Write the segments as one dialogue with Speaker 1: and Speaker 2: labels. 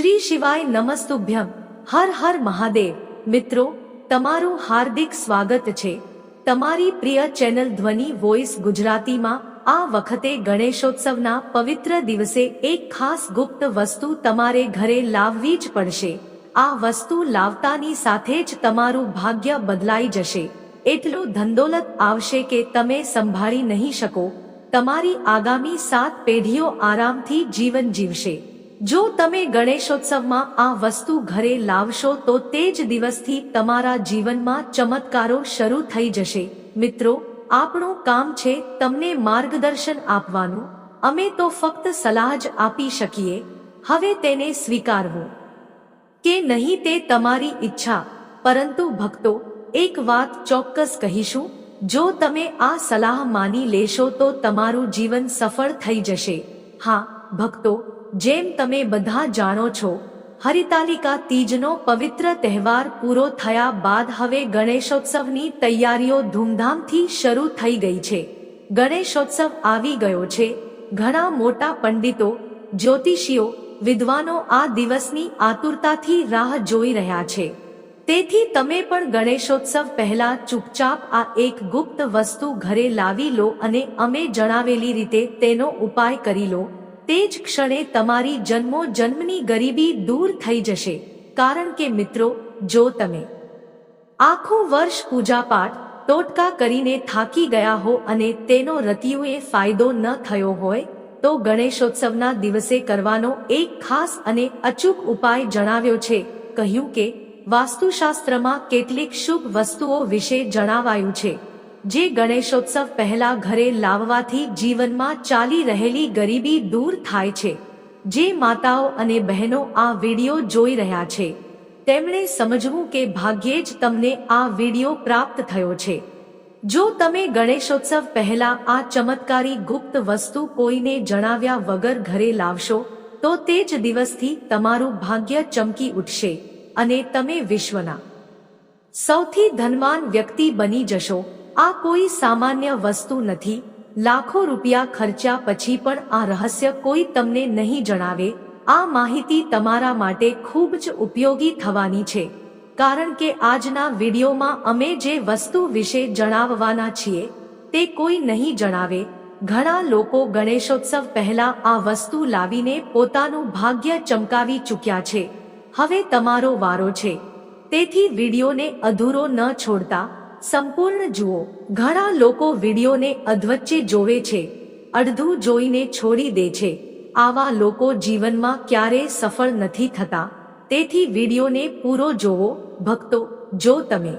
Speaker 1: શ્રી શિવાય નમસ્તુભ્યમ હર હર મહાદેવ. મિત્રો, તમારું હાર્દિક સ્વાગત છે. તમારી પ્રિય ચેનલ ધ્વનિ વોઇસ ગુજરાતીમાં આ વખતે ગણેશોત્સવના પવિત્ર દિવસે એક ખાસ ગુપ્ત વસ્તુ તમારે ઘરે લાવવી જ પડશે. આ વસ્તુ લાવતાની સાથે જ તમારું ભાગ્ય બદલાઈ જશે. એટલું ધંદોલત આવશે કે તમે સંભાળી નહીં શકો. તમારી આગામી સાત પેઢીઓ આરામથી જીવન જીવશે. જો તમે ગણેશોત્સવમાં આ વસ્તુ ઘરે લાવશો તો તે જ દિવસથી તમારા જીવનમાં ચમત્કારો શરૂ થઈ જશે. મિત્રો, આપણું કામ છે તમને માર્ગદર્શન આપવાનું. અમે તો ફક્ત સલાહ જ આપી શકીએ. હવે તેને સ્વીકારવું. કે નહીં તે તમારી ઈચ્છા. પરંતુ ભક્તો, એક વાત ચોક્કસ કહીશું. જો તમે આ સલાહ માની લેશો તો તમારું જીવન સફળ થઈ જશે. હા, ભક્તો જેમ તમે બધા જાણો છો, હરિતાલિકા તીજનો પવિત્ર તહેવાર પૂરો થયા બાદ હવે ગણેશોત્સવની તૈયારીઓ ધૂમધામથી શરૂ થઈ ગઈ છે. ગણેશોત્સવ આવી ગયો છે. ઘણા મોટા પંડિતો, જ્યોતિષીઓ, વિદ્વાનો આ દિવસની આતુરતાથી રાહ જોઈ રહ્યા છે. તેથી તમે પણ ગણેશોત્સવ પહેલા ચૂપચાપ આ એક ગુપ્ત વસ્તુ ઘરે લાવી લો અને અમે જણાવેલી રીતે તેનો ઉપાય કરી લો. તે જ ક્ષણે તમારી જન્મો જન્મની ગરીબી દૂર થઈ જશે. કારણ કે મિત્રો, જો તમે આખું વર્ષ પૂજાપાઠ ટોટકા કરીને થાકી ગયા હો અને તેનો રતિયુએ ફાયદો ન થયો હોય, તો ગણેશોત્સવના દિવસે કરવાનો એક ખાસ અને અચૂક ઉપાય જણાવ્યો છે. કહ્યું કે, વાસ્તુશાસ્ત્રમાં કેટલીક શુભ વસ્તુઓ વિશે જણાવાયું છે. જે ગણેશોત્સવ પહેલા ઘરે લાવવાથી જીવનમાં ચાલી રહેલી ગરીબી દૂર થાય છે. જે માતાઓ અને બહેનો આ વીડિયો જોઈ રહ્યા છે. તેમણે સમજવું કે ભાગ્યે જ તમને આ વિડિયો પ્રાપ્ત થયો છે. જો તમે ગણેશોત્સવ પહેલા આ ચમત્કારી ગુપ્ત વસ્તુ કોઈને જણાવ્યા વગર ઘરે લાવશો, તો તે જ દિવસથી તમારું ભાગ્ય ચમકી ઉઠશે અને તમે વિશ્વના સૌથી ધનવાન વ્યક્તિ બની જશો. આ કોઈ સામાન્ય વસ્તુ નથી. લાખો રૂપિયા ખર્ચ્યા પછી પણ આ રહસ્ય કોઈ તમને નહીં જણાવે. આ માહિતી તમારા માટે ખૂબ જ ઉપયોગી થવાની છે. કારણ કે આજના વિડીયોમાં અમે જે વસ્તુ વિશે જણાવવાના છીએ, તે કોઈ નહીં જણાવે. ઘણા લોકો ગણેશોત્સવ પહેલા આ વસ્તુ લાવીને પોતાનું ભાગ્ય ચમકાવી ચૂક્યા છે. હવે તમારો વારો છે. તેથી વિડીયોને અધૂરો ન છોડતા. સંપૂર્ણ જુઓ, ઘણા લોકો વિડીયોને અધવચ્ચે જોવે છે, અડધું જોઈને છોડી દે છે. આવા લોકો જીવનમાં ક્યારેય સફળ નથી થતા. તેથી વિડીયોને પૂરો જોવો, ભક્તો, જો તમે.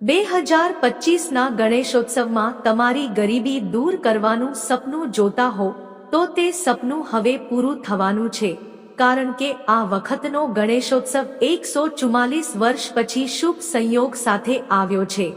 Speaker 1: બે હજાર પચીસના ગણેશોત્સવમાં તમારી ગરીબી દૂર કરવાનું સપનું જોતા હો, તો તે સપનું હવે પૂરું થવાનું છે. કારણ કે આ વખતનો ગણેશોત્સવ એકસો ચુમ્માલીસ વર્ષ પછી શુભ સંયોગ સાથે આવ્યો છે.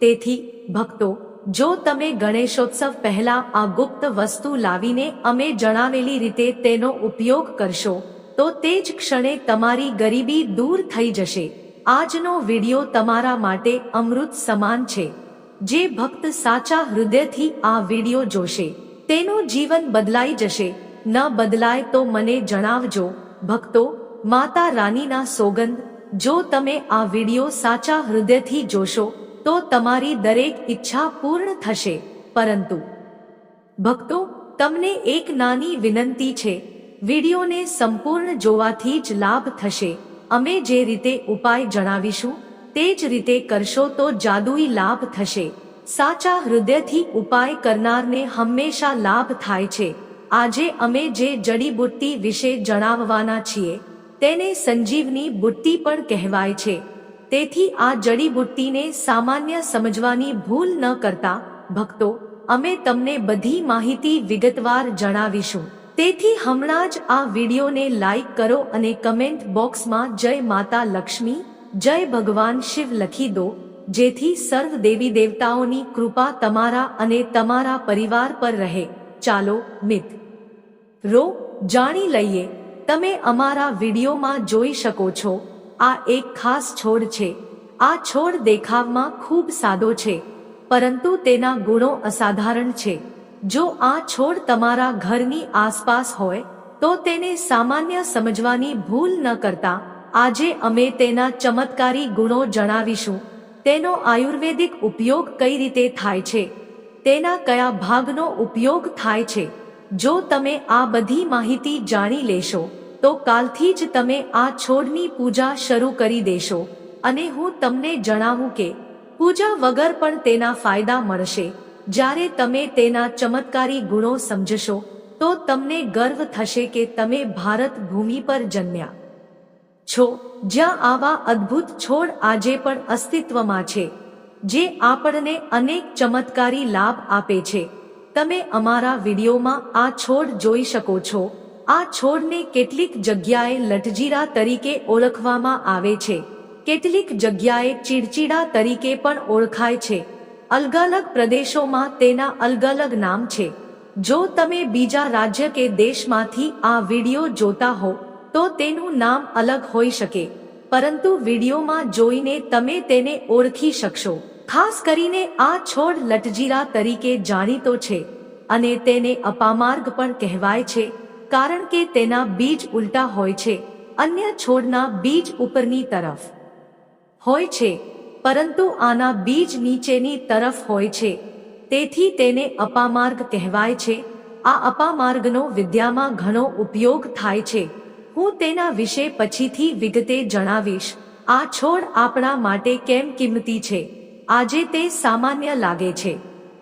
Speaker 1: તેથી, ભક્તો, જો તમે ગણેશોત્સવ પહેલા આ ગુપ્ત વસ્તુ લાવીને અમે જણાવેલી રીતે તેનો ઉપયોગ કરશો, તો તે જ ક્ષણે તમારી ગરીબી દૂર થઈ જશે. આજનો વિડિયો તમારા માટે અમૃત સમાન છે. જે ભક્ત સાચા હૃદયથી આ વિડિયો જોશે, તેનું જીવન બદલાઈ જશે. ન બદલાય તો મને જણાવજો, ભક્તો, માતા રાનીના સોગંદ, જો તમે આ વિડિયો સાચા હૃદયથી જોશો, તો તમારી દરેક ઈચ્છા પૂર્ણ થશે. પરંતુ, ભક્તો, તમને એક નાની વિનંતી છે, વિડિયોને સંપૂર્ણ જોવાથી જ લાભ થશે. અમે જે રીતે ઉપાય જણાવીશું, તે જ રીતે કરશો તો જાદુઈ લાભ થશે. સાચા હૃદયથી ઉપાય કરનારને હંમેશા લાભ થાય છે. આજે અમે જે જડીબુટ્ટી વિશે જણાવવાના છીએ, તેને સંજીવની બુટ્ટી પણ કહેવાય છે. તેથી આ જડીબુટ્ટીને સામાન્ય સમજવાની ભૂલ ન કરતા, ભક્તો, અમે તમને બધી માહિતી વિગતવાર જણાવીશું. તેથી હમણાં જ આ વિડીયોને લાઈક કરો અને કમેન્ટ બોક્સમાં જય માતા લક્ષ્મી, જય ભગવાન શિવ લખી દો, જેથી સર્વ દેવી દેવતાઓની કૃપા તમારા અને તમારા પરિવાર પર રહે. ચાલો, મિત. રો, જાણી લઈએ. તમે અમારા વિડીયોમાં જોઈ શકો છો. આ એક ખાસ છોડ છે. આ છોડ દેખાવમાં ખૂબ સાદો છે. પરંતુ તેના ગુણો અસાધારણ છે. જો આ છોડ તમારા ઘરની આસપાસ હોય, તો તેને સામાન્ય સમજવાની ભૂલ ન કરતા, આજે અમે તેના ચમત્કારી ગુણો જણાવીશું. તેનો આયુર્વેદિક ઉપયોગ કઈ રીતે થાય છે? તેના કયા ભાગનો ઉપયોગ થાય છે? જો તમે આ બધી માહિતી જાણી લેશો, તો કાલથી જ તમે આ છોડની પૂજા શરૂ કરી દેશો. અને હું તમને જણાવું કે, પૂજા વગર પણ તેના ફાયદા મળશે. જ્યારે તમે તેના ચમત્કારી ગુણો સમજશો, તો તમને ગર્વ થશે કે તમે ભારત ભૂમિ પર જન્મ્યા. છો, જ્યાં આવા અદ્ભુત છોડ આજે પણ અસ્તિત્વમાં છે, જે આપણને અનેક ચમત્કારી લાભ આપે છે. તમે અમારા વિડીયોમાં આ છોડ જોઈ શકો છો. આ છોડને કેટલીક જગ્યાએ લટજીરા તરીકે ઓળખવામાં આવે છે. કેટલીક જગ્યાએ ચીડચીડા તરીકે પણ ઓળખાય છે. અલગ અલગ પ્રદેશોમાં તેના અલગ અલગ નામ છે. જો તમે બીજા રાજ્ય કે દેશમાંથી આ વીડિયો જોતા હો, તો તેનું નામ અલગ હોઈ શકે. પરંતુ વિડીયોમાં જોઈને તમે તેને ઓળખી શકશો. ખાસ કરીને આ છોડ લટજીરા તરીકે જાણીતો છે અને તેને અપામાર્ગ પણ કહેવાય છે, કારણ કે તેના બીજ ઉલટા હોય છે, અન્ય છોડના બીજ ઉપરની તરફ હોય છે, પરંતુ આના બીજ નીચેની તરફ હોય છે. તેથી તેને અપામાર્ગ કહેવાય છે. આ અપામાર્ગનો વિદ્યામાં ઘણો ઉપયોગ થાય છે. હું તેના વિશે પછીથી વિગતે જણાવીશ. આ છોડ આપણા માટે કેમ કિંમતી છે? આજે તે સામાન્ય લાગે છે.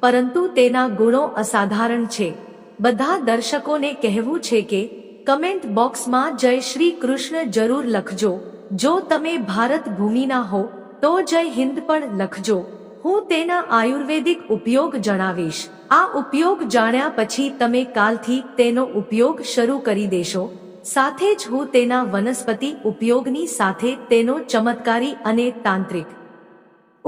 Speaker 1: પરંતુ તેના ગુણો અસાધારણ છે. બધા દર્શકોને કહેવું છે કે, કમેન્ટ બોક્સમાં જય શ્રી કૃષ્ણ જરૂર લખજો. જો તમે ભારત ભૂમિના હો, તો જય હિન્દ પણ લખજો. હું તેના આયુર્વેદિક ઉપયોગ જણાવીશ. આ ઉપયોગ જાણ્યા પછી તમે કાલથી તેનો ઉપયોગ શરૂ કરી દેશો. સાથે જ હું તેના વનસ્પતિ ઉપયોગની સાથે તેનો ચમત્કારી અને તાંત્રિક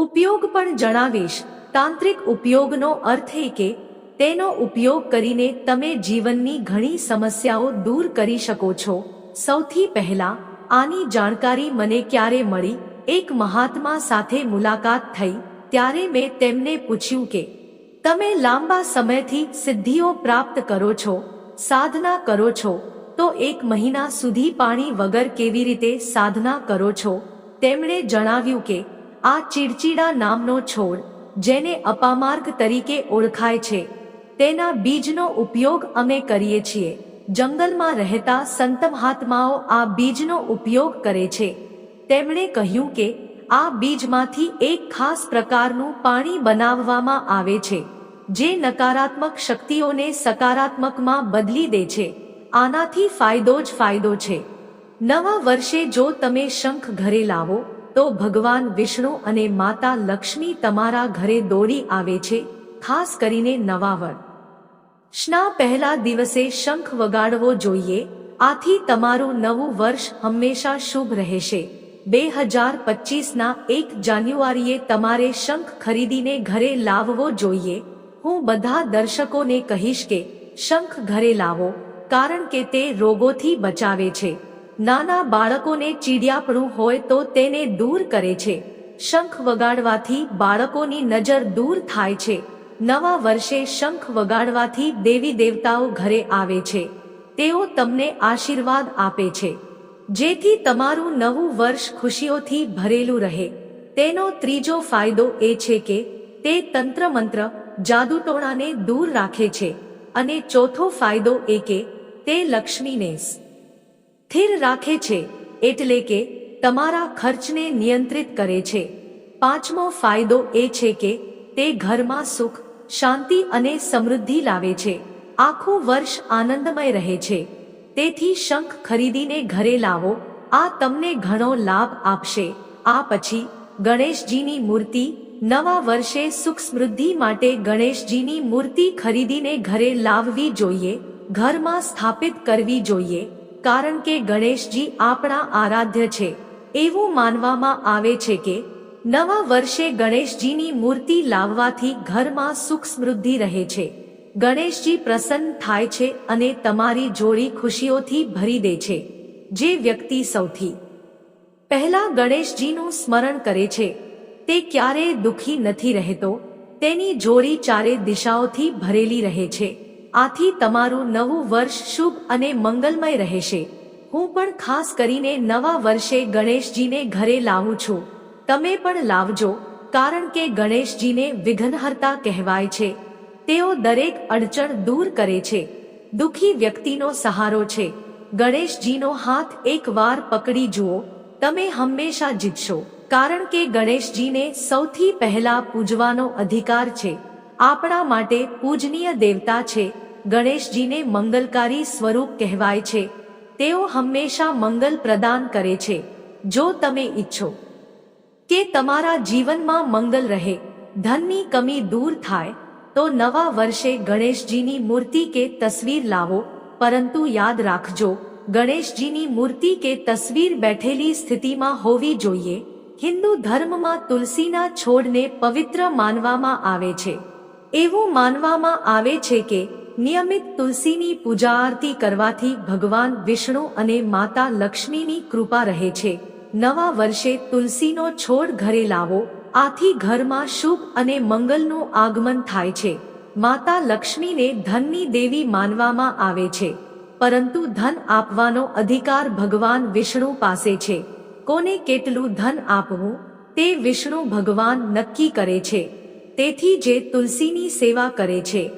Speaker 1: ઉપયોગ પણ જણાવીશ. તાંત્રિક ઉપયોગનો અર્થ એ કે, તેનો ઉપયોગ કરીને તમે જીવનની ઘણી સમસ્યાઓ દૂર કરી શકો છો. સૌથી પહેલા, આની જાણકારી મને ક્યારે મળી? એક મહાત્મા સાથે મુલાકાત થઈ, ત્યારે મેં તેમને પૂછ્યું કે, તમે લાંબા સમયથી સિદ્ધિઓ પ્રાપ્ત કરો છો, સાધના કરો છો, તો એક મહિના સુધી પાણી વગર કેવી રીતે સાધના કરો છો? તેમણે જણાવ્યું કે આ ચીડચીડા નામનો છોડ, જેને અપામાર્ગ તરીકે ઓળખાય છે, તેના બીજનો ઉપયોગ અમે કરીએ છીએ. જંગલમાં રહેતા સંત મહાત્માઓ આ બીજનો ઉપયોગ કરે છે. તેમણે કહ્યું કે, આ બીજમાંથી એક ખાસ પ્રકારનું પાણી બનાવવામાં આવે છે, જે નકારાત્મક શક્તિઓને સકારાત્મકમાં બદલી દે છે. આનાથી ફાયદો જ ફાયદો છે. નવા વર્ષે જો તમે શંખ ઘરે લાવો તો ભગવાન વિષ્ણુ અને માતા લક્ષ્મી તમારા ઘરે દોડી આવે છે, ખાસ કરીને નવા વર શના પહેલા દિવસે શંખ વગાડવો જોઈએ, આથી તમારું નવું વર્ષ હંમેશા શુભ રહેશે. બે હજાર પચીસના એક જાન્યુઆરીએ તમારે શંખ ખરીદીને ઘરે લાવવો જોઈએ. હું બધા દર્શકોને કહીશ કે, શંખ ઘરે લાવો, કારણ કે તે રોગોથી બચાવે છે. નાના બાળકોને ચીડિયાપણું હોય તો તેને દૂર કરે છે. શંખ વગાડવાથી બાળકોની નજર દૂર થાય છે. નવા વર્ષે શંખ વગાડવાથી દેવી દેવતાઓ ઘરે આવે છે. તેઓ તમને આશીર્વાદ આપે છે. જેથી તમારું નવું વર્ષ ખુશીઓથી ભરેલું રહે. તેનો ત્રીજો ફાયદો એ છે કે, તે તંત્ર મંત્ર જાદુટોણાને દૂર રાખે છે. અને ચોથો ફાયદો એ કે, તે લક્ષ્મીને સ્થિર રાખે છે એટલે કે તમારા ખર્ચને નિયંત્રિત કરે છે. પાંચમો ફાયદો એ છે કે તે ઘરમાં સુખ, શાંતિ અને સમૃદ્ધિ લાવે છે. આખું વર્ષ આનંદમય રહે છે. તેથી શંખ ખરીદીને ઘરે લાવો, આ તમને ઘણો લાભ આપશે. આ પછી ગણેશજીની મૂર્તિ, નવા વર્ષે સુખ સમૃદ્ધિ માટે ગણેશજીની મૂર્તિ ખરીદીને ઘરે લાવવી જોઈએ, ઘરમાં સ્થાપિત કરવી જોઈએ. કારણ કે ગણેશજી આપણા આરાધ્ય છે. એવું માનવામાં આવે છે કે, નવા વર્ષે ગણેશજીની મૂર્તિ લાવવાથી ઘરમાં સુખ સમૃદ્ધિ રહે છે. ગણેશજી પ્રસન્ન થાય છે અને તમારી જોડી ખુશીઓથી ભરી દે છે. જે વ્યક્તિ સૌથી પહેલા ગણેશજીનું સ્મરણ કરે છે, તે ક્યારેય દુઃખી નથી રહેતો, તેની જોડી ચારે દિશાઓથી ભરેલી રહે છે. આથી તમારું નવું વર્ષ શુભ અને મંગલમય રહેશે. હું પણ ખાસ કરીને નવા વર્ષે ગણેશજીને ઘરે લાવું છું. તમે પણ લાવજો, કારણ કે ગણેશજીને વિઘ્નહર્તા કહેવાય છે. તેઓ દરેક અડચણ દૂર કરે છે. દુખી વ્યક્તિનો સહારો છે. ગણેશજીનો હાથ એકવાર પકડી જુઓ, તમે હંમેશા જીતશો. કારણ કે ગણેશજીને સૌથી પહેલા પૂજવાનો અધિકાર છે. આપણા માટે પૂજનીય દેવતા છે. ગણેશજીને મંગલકારી સ્વરૂપ કહેવાય છે. તેઓ હંમેશા મંગલ પ્રદાન કરે છે. જો તમે ઈચ્છો કે તમારા જીવનમાં મંગલ રહે, ધનની કમી દૂર થાય, તો નવા વર્ષે ગણેશજીની મૂર્તિ કે તસવીર લાવો. પરંતુ યાદ રાખજો, ગણેશજીની મૂર્તિ કે તસવીર બેઠેલી સ્થિતિમાં હોવી જોઈએ. હિન્દુ ધર્મમાં તુલસીના છોડને પવિત્ર માનવામાં આવે છે. એવું માનવામાં આવે છે કે નિયમિત તુલસીની પૂજા આરતી કરવાથી ભગવાન વિષ્ણુ અને માતા લક્ષ્મીની કૃપા રહે છે. નવા વર્ષે તુલસીનો છોડ ઘરે લાવો, આથી ઘરમાં શુભ અને મંગલનું આગમન થાય છે. માતા લક્ષ્મીને ધનની દેવી માનવામાં આવે છે. પરંતુ ધન આપવાનો અધિકાર ભગવાન વિષ્ણુ પાસે છે. કોને કેટલું ધન આપવું, તે વિષ્ણુ ભગવાન નક્કી કરે છે. તેથી જે તુલસીની સેવા કરે છે,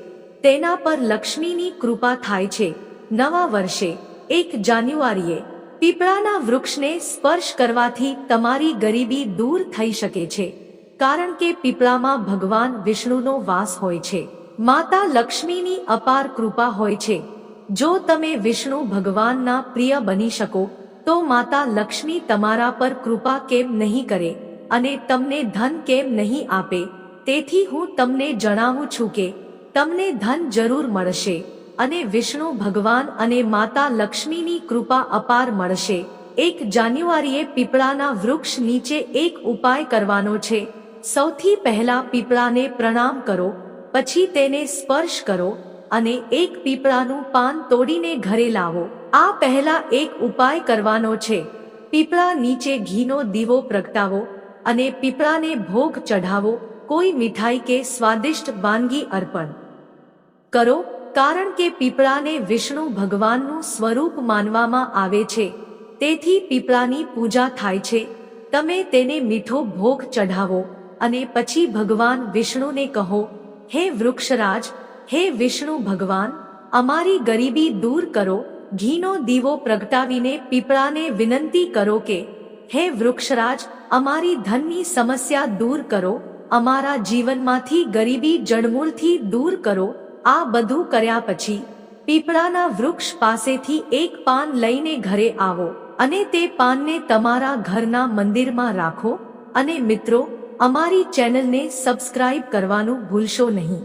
Speaker 1: તેના પર લક્ષ્મીની કૃપા થાય છે. નવા વર્ષે, એક જાન્યુઆરીએ, પીપળાના વૃક્ષને સ્પર્શ કરવાથી તમારી ગરીબી દૂર થઈ શકે છે. કારણ કે પીપળામાં ભગવાન વિષ્ણુનો વાસ હોય છે. માતા લક્ષ્મીની અપાર કૃપા હોય છે. જો તમે વિષ્ણુ ભગવાનના પ્રિય બની શકો, તો માતા લક્ષ્મી તમારા પર કૃપા કેમ નહીં કરે અને તમને ધન કેમ નહીં આપે? તેથી હું તમને જણાવું છું કે તમને ધન જરૂર મળશે અને વિષ્ણુ ભગવાન અને માતા લક્ષ્મીની કૃપા અપાર મળશે. એક જાન્યુઆરીએ પીપળાના વૃક્ષ નીચે એક ઉપાય કરવાનો છે. સૌથી પહેલા પીપળાને પ્રણામ કરો, પછી તેને સ્પર્શ કરો અને એક પીપળાનું પાન તોડીને ઘરે લાવો. આ પહેલા એક ઉપાય કરવાનો છે. પીપળા નીચે ઘીનો દીવો પ્રગટાવો અને પીપળાને ભોગ ચઢાવો. કોઈ મીઠાઈ કે સ્વાદિષ્ટ વાનગી અર્પણ. કરો, કારણ કે પીપળાને વિષ્ણુ ભગવાનનું સ્વરૂપ માનવામાં આવે છે. તેથી પીપળાની પૂજા થાય છે. તમે તેને મીઠો ભોગ ચઢાવો અને પછી ભગવાન વિષ્ણુને કહો, હે વૃક્ષરાજ, હે વિષ્ણુ ભગવાન, અમારી ગરીબી દૂર કરો, ઘીનો દીવો પ્રગટાવીને પીપળાને વિનંતી કરો કે, હે વૃક્ષરાજ, અમારી ધનની સમસ્યા દૂર કરો અમારા જીવનમાંથી ગરીબી જડમૂળથી દૂર કરો. આ બધું કર્યા પછી પીપળાના વૃક્ષ પાસેથી એક પાન લઈને ઘરે આવો અને તે પાનને તમારા ઘરના મંદિરમાં રાખો. અને મિત્રો, અમારી ચેનલને સબસ્ક્રાઇબ કરવાનું ભૂલશો નહીં.